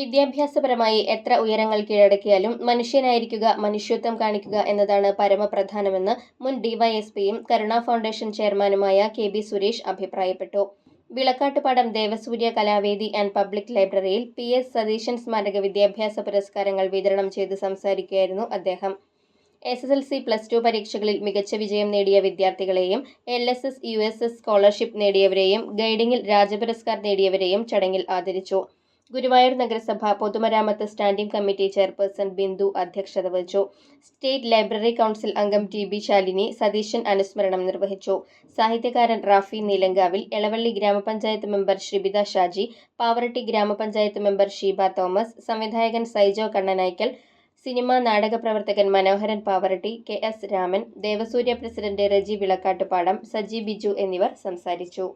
വിദ്യാഭ്യാസപരമായി എത്ര ഉയരങ്ങൾ കീഴടക്കിയാലും മനുഷ്യനായിരിക്കുക മനുഷ്യത്വം കാണിക്കുക എന്നതാണ് പരമപ്രധാനമെന്ന് മുൻ ഡിവൈഎസ്പിയും കരുണ ഫൗണ്ടേഷൻ ചെയർമാനുമായ കെ ബി സുരേഷ് അഭിപ്രായപ്പെട്ടു. വിളക്കാട്ടുപാടം ദേവസൂര്യ കലാവേദി ആൻഡ് പബ്ലിക് ലൈബ്രറിയിൽ പി എസ് സതീശൻ സ്മാരക വിദ്യാഭ്യാസ പുരസ്കാരങ്ങൾ വിതരണം ചെയ്ത് സംസാരിക്കുകയായിരുന്നു അദ്ദേഹം. S S L C plus two പരീക്ഷകളിൽ മികച്ച വിജയം നേടിയ വിദ്യാർത്ഥികളെയും L S S U S S scholarship നേടിയവരെയും ഗൈഡിംഗിൽ രാജപുരസ്കാർ നേടിയവരെയും ചടങ്ങിൽ ആദരിച്ചു. ഗുരുവായൂർ നഗരസഭ പൊതുമരാമത്ത് സ്റ്റാൻഡിംഗ് കമ്മിറ്റി ചെയർപേഴ്സൺ ബിന്ദു അധ്യക്ഷത വഹിച്ചു. സ്റ്റേറ്റ് ലൈബ്രറി കൗൺസിൽ അംഗം ടി ബി ശാലിനി സതീശൻ അനുസ്മരണം നിർവഹിച്ചു. സാഹിത്യകാരൻ റാഫി നീലങ്കാവിൽ എളവള്ളി ഗ്രാമപഞ്ചായത്ത് മെമ്പർ ശ്രീബിത ഷാജി പാവറട്ടി ഗ്രാമപഞ്ചായത്ത് മെമ്പർ ഷീബ തോമസ് സംവിധായകൻ സൈജോ കണ്ണനായ്ക്കൽ സിനിമാ നാടക പ്രവർത്തകൻ Manoharan Pavaratty K S Raman Devasurya president Reji Vilakkattupadam Saji Biju എന്നിവർ സംസാരിച്ചു.